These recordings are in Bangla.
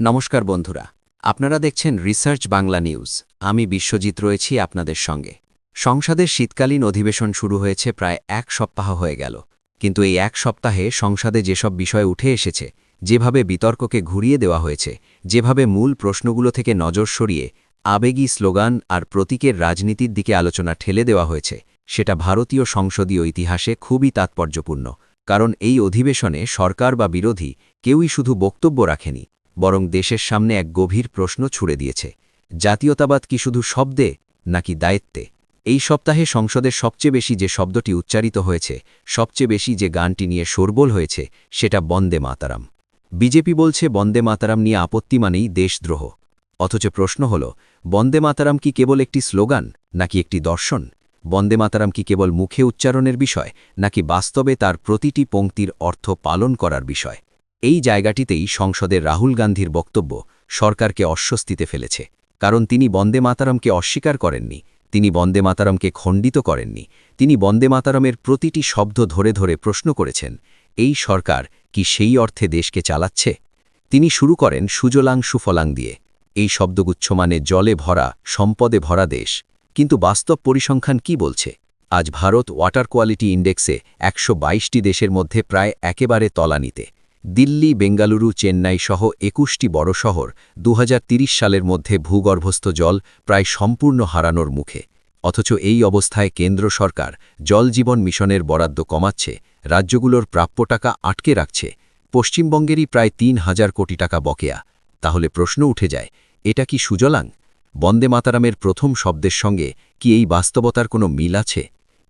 নমস্কার বন্ধুরা, আপনারা দেখছেন রিসার্চ বাংলা নিউজ আমি বিশ্বজিৎ রয়েছি আপনাদের সঙ্গে। সংসদের শীতকালীন অধিবেশন শুরু হয়েছে প্রায় এক সপ্তাহ হয়ে গেল। কিন্তু এই এক সপ্তাহে সংসদে যেসব বিষয় উঠে এসেছে, যেভাবে বিতর্ককে ঘুরিয়ে দেওয়া হয়েছে, যেভাবে মূল প্রশ্নগুলো থেকে নজর সরিয়ে আবেগী স্লোগান আর প্রতীকের রাজনীতির দিকে আলোচনা ঠেলে দেওয়া হয়েছে, সেটা ভারতীয় সংসদীয় ইতিহাসে খুবই তাৎপর্যপূর্ণ। কারণ এই অধিবেশনে সরকার বা বিরোধী কেউই শুধু বক্তব্য রাখেনি বরং দেশের সামনে এক গভীর প্রশ্ন ছুড়ে দিয়েছে, জাতীয়তাবাদ কি শুধু শব্দে নাকি দায়িত্বে? এই সপ্তাহে সংসদের সবচেয়ে বেশি যে শব্দটি উচ্চারিত হয়েছে, সবচেয়ে বেশি যে গানটি নিয়ে শোরবোল হয়েছে, সেটা বন্দে মাতারাম। বিজেপি বলছে বন্দে মাতারাম নিয়ে আপত্তি মানেই দেশদ্রোহ। অথচ প্রশ্ন হল, বন্দে মাতারাম কি কেবল একটি স্লোগান নাকি একটি দর্শন? বন্দে মাতারাম কি কেবল মুখে উচ্চারণের বিষয় নাকি বাস্তবে তার প্রতিটি পংক্তির অর্থ পালন করার বিষয়? এই জায়গাটিতেই সংসদের রাহুল গান্ধীর বক্তব্য সরকারকে অস্বস্তিতে ফেলেছে, কারণ তিনি বন্দে মাতারামকে অস্বীকার করেননি, তিনি বন্দে মাতারামকে খণ্ডিত করেননি, তিনি বন্দে মাতারামের প্রতিটি শব্দ ধরে ধরে প্রশ্ন করেছেন, এই সরকার কি সেই অর্থে দেশকে চালাচ্ছে? তিনি শুরু করেন সুজলাং সুফলাং দিয়ে, এই শব্দগুচ্ছ মানে জলে ভরা, সম্পদে ভরা দেশ, কিন্তু বাস্তব পরিসংখ্যান কি বলছে? আজ ভারত ওয়াটার কোয়ালিটি ইন্ডেক্সে একশো দেশের মধ্যে প্রায় একেবারে তলানিতে। দিল্লি, বেঙ্গালুরু, চেন্নাই সহ একুশটি বড় শহর দু সালের মধ্যে ভূগর্ভস্থ জল প্রায় সম্পূর্ণ হারানোর মুখে। অথচ এই অবস্থায় কেন্দ্র সরকার জল জীবন মিশনের বরাদ্দ কমাচ্ছে, রাজ্যগুলোর প্রাপ্য টাকা আটকে রাখছে, পশ্চিমবঙ্গেরই প্রায় তিন হাজার কোটি টাকা বকেয়া। তাহলে প্রশ্ন উঠে যায়, এটা কি সুজলাং? বন্দে মাতারামের প্রথম শব্দের সঙ্গে কি এই বাস্তবতার কোনো মিল আছে?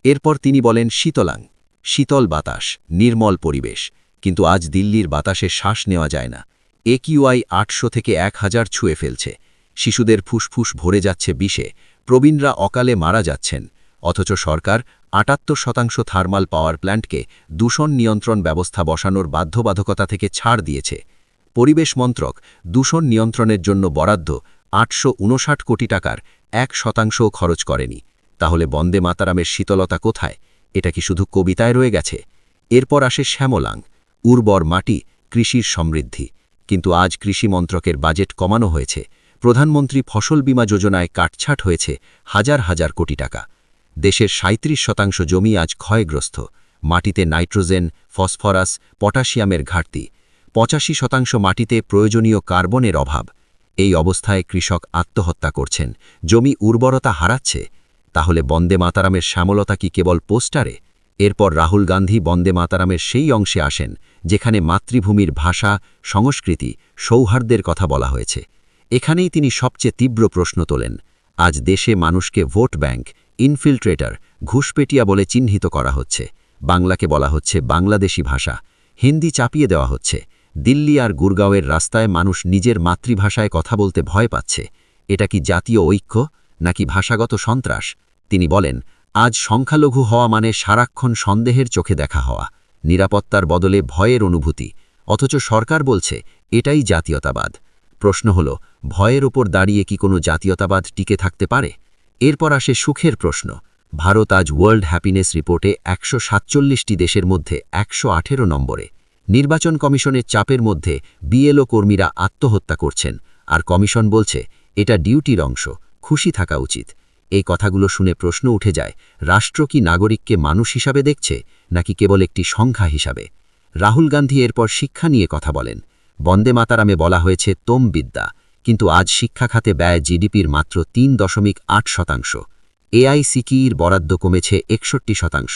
এরপর তিনি বলেন, শীতলাং, শীতল বাতাস, নির্মল পরিবেশ। কিন্তু আজ দিল্লির বাতাসে শ্বাস নেওয়া যায় না। একিউআই আটশো থেকে এক হাজার ছুঁয়ে ফেলছে। শিশুদের ফুসফুস ভরে যাচ্ছে বিষে। প্রবীণরা অকালে মারা যাচ্ছেন। অথচ সরকার আটাত্তর শতাংশ থার্মাল পাওয়ার প্ল্যান্টকে দূষণ নিয়ন্ত্রণ ব্যবস্থা বসানোর বাধ্যবাধকতা থেকে ছাড় দিয়েছে। পরিবেশ মন্ত্রক দূষণ নিয়ন্ত্রণের জন্য বরাদ্দ আটশো ঊনষাট কোটি টাকার এক শতাংশও খরচ করেনি। তাহলে বন্দে মাতারামের শীতলতা কোথায়? এটা কি শুধু কবিতায় রয়ে গেছে? এরপর আসে শ্যামলাং। উর্বর মাটি কৃষির সমৃদ্ধি। কিন্তু আজ কৃষি মন্ত্রকের বাজেট কমানো হয়েছে। প্রধানমন্ত্রী ফসল বীমা যোজনায় কাটছাট হয়েছে হাজার হাজার কোটি টাকা। দেশের সাঁত্রিশ শতাংশ জমি আজ ক্ষয়গ্রস্ত। মাটিতে নাইট্রোজেন, ফসফরাস, পটাশিয়ামের ঘাটতি। পঁচাশি শতাংশ মাটিতে প্রয়োজনীয় কার্বনের অভাব। এই অবস্থায় কৃষক আত্মহত্যা করছেন। জমি উর্বরতা হারাচ্ছে। তাহলে বন্দে মাতারামের শ্যামলতা কি কেবল পোস্টারে? এরপর রাহুল গান্ধী বন্দে মাতারামের সেই অংশে আসেন, যেখানে মাতৃভূমির ভাষা, সংস্কৃতি, সৌহার্দ্যের কথা বলা হয়েছে। এখানেই তিনি সবচেয়ে তীব্র প্রশ্ন তোলেন, আজ দেশে মানুষকে ভোট ব্যাংক, ইনফিল্ট্রেটার, ঘুষপেটিয়া বলে চিহ্নিত করা হচ্ছে। বাংলাকে বলা হচ্ছে বাংলাদেশি ভাষা, হিন্দি চাপিয়ে দেওয়া হচ্ছে। দিল্লি আর গুরগাঁওয়ের রাস্তায় মানুষ নিজের মাতৃভাষায় কথা বলতে ভয় পাচ্ছে। এটা কি জাতীয় ঐক্য, নাকি ভাষাগত সন্ত্রাস? তিনি বলেন আজ সংখ্যালঘু হওয়া মানে সারাক্ষণ সন্দেহের চোখে দেখা হওয়া, নিরাপত্তার বদলে ভয়ের অনুভূতি। অথচ সরকার বলছে, এটাই জাতীয়তাবাদ। প্রশ্ন হল, ভয়ের ওপর দাঁড়িয়ে কি কোনো জাতীয়তাবাদ টিকে থাকতে পারে? এরপর আসে সুখের প্রশ্ন। ভারত আজ ওয়ার্ল্ড হ্যাপিনেস রিপোর্টে একশো সাতচল্লিশটি দেশের মধ্যে একশো আঠেরো নম্বরে। নির্বাচন কমিশনের চাপের মধ্যে বিএলও কর্মীরা আত্মহত্যা করছেন। আর কমিশন বলছে, এটা ডিউটির অংশ, খুশি থাকা উচিত। এই কথাগুলো শুনে প্রশ্ন উঠে যায়, রাষ্ট্র কি নাগরিককে মানুষ হিসাবে দেখছে, নাকি কেবল একটি সংখ্যা হিসাবে? রাহুল গান্ধী এরপর শিক্ষা নিয়ে কথা বলেন। বন্দে মাতারামে বলা হয়েছে, তোম বিদ্যা। কিন্তু আজ শিক্ষা খাতে ব্যয় জিডিপির মাত্র তিন দশমিক আট শতাংশ। এআইসিকির বরাদ্দ কমেছে একষট্টি শতাংশ।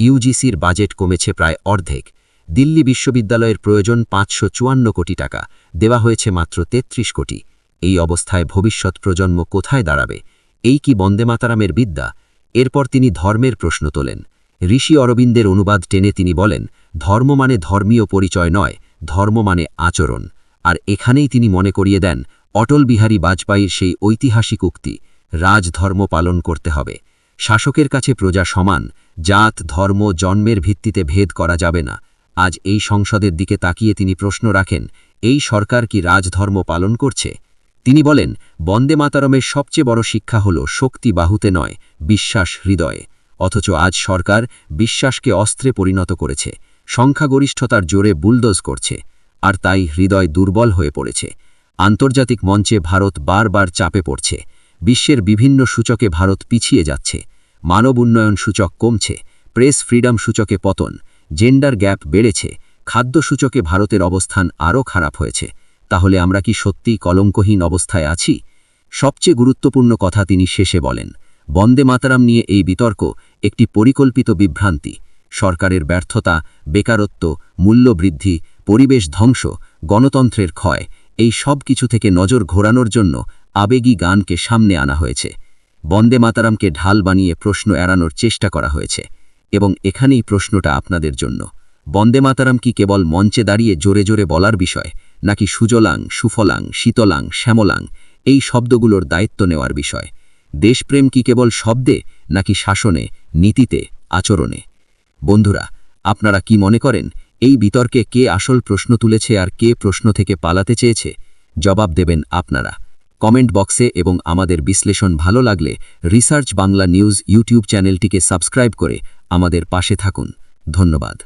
ইউজিসির বাজেট কমেছে প্রায় অর্ধেক। দিল্লি বিশ্ববিদ্যালয়ের প্রয়োজন পাঁচশো চুয়ান্ন কোটি টাকা, দেওয়া হয়েছে মাত্র ৩৩ কোটি। এই অবস্থায় ভবিষ্যৎ প্রজন্ম কোথায় দাঁড়াবে? এই কি বন্দে মাতারামের বিদ্যা? এরপর তিনি ধর্মের প্রশ্ন তোলেন। ঋষি অরবিন্দের অনুবাদ টেনে তিনি বলেন, ধর্ম মানে ধর্মীয় পরিচয় নয়, ধর্ম মানে আচরণ। আর এখানেই তিনি মনে করিয়ে দেন, অটল বিহারী বাজপেয়ীর সেই ঐতিহাসিক উক্তি রাজধর্ম পালন করতে হবে। শাসকের কাছে প্রজা সমান, জাত, ধর্ম, জন্মের ভিত্তিতে ভেদ করা যাবে না। আজ এই সংসদের দিকে তাকিয়ে তিনি প্রশ্ন রাখেন, এই সরকার কি রাজধর্ম পালন করছে? তিনি বলেন, বন্দে মাতারমের সবচেয়ে বড় শিক্ষা হল শক্তি বাহুতে নয়, বিশ্বাস হৃদয়ে। অথচ আজ সরকার বিশ্বাসকে অস্ত্রে পরিণত করেছে, সংখ্যাগরিষ্ঠতার জোরে বুলদোজ করছে, আর তাই হৃদয় দুর্বল হয়ে পড়েছে। আন্তর্জাতিক মঞ্চে ভারত বারবার চাপে পড়ছে, বিশ্বের বিভিন্ন সূচকে ভারত পিছিয়ে যাচ্ছে, মানব উন্নয়ন সূচক কমছে, প্রেস ফ্রিডম সূচকে পতন, জেন্ডার গ্যাপ বেড়েছে, খাদ্য সূচকে ভারতের অবস্থান আরও খারাপ হয়েছে। তাহলে আমরা কি সত্যিই কলঙ্কহীন অবস্থায় আছি? সবচেয়ে গুরুত্বপূর্ণ কথা তিনি শেষে বলেন, বন্দে মাতারাম নিয়ে এই বিতর্ক একটি পরিকল্পিত বিভ্রান্তি। সরকারের ব্যর্থতা, বেকারত্ব, মূল্যবৃদ্ধি, পরিবেশ ধ্বংস, গণতন্ত্রের ক্ষয়, এই সব কিছু থেকে নজর ঘোরানোর জন্য আবেগী গানকে সামনে আনা হয়েছে। বন্দে মাতারামকে ঢাল বানিয়ে প্রশ্ন এড়ানোর চেষ্টা করা হয়েছে এবং এখানেই প্রশ্নটা আপনাদের জন্য। বন্দে মাতারাম কি কেবল মঞ্চে দাঁড়িয়ে জোরে জোরে বলার বিষয়, নাকি সুজলাং, সুফলাং, শীতলাং, শ্যামলাং, এই শব্দগুলোর দায়িত্ব নেওয়ার বিষয়? দেশপ্রেম কি কেবল শব্দে, নাকি শাসনে, নীতিতে, আচরণে? বন্ধুরা, আপনারা কি মনে করেন, এই বিতর্কে কে আসল প্রশ্ন তুলেছে আর কে প্রশ্ন থেকে পালাতে চেয়েছে? জবাব দেবেন আপনারা। কমেন্ট বক্সে এবং আমাদের বিশ্লেষণ ভালো লাগলে রিসার্চ বাংলা নিউজ ইউটিউব চ্যানেলটিকে সাবস্ক্রাইব করে আমাদের পাশে থাকুন। ধন্যবাদ।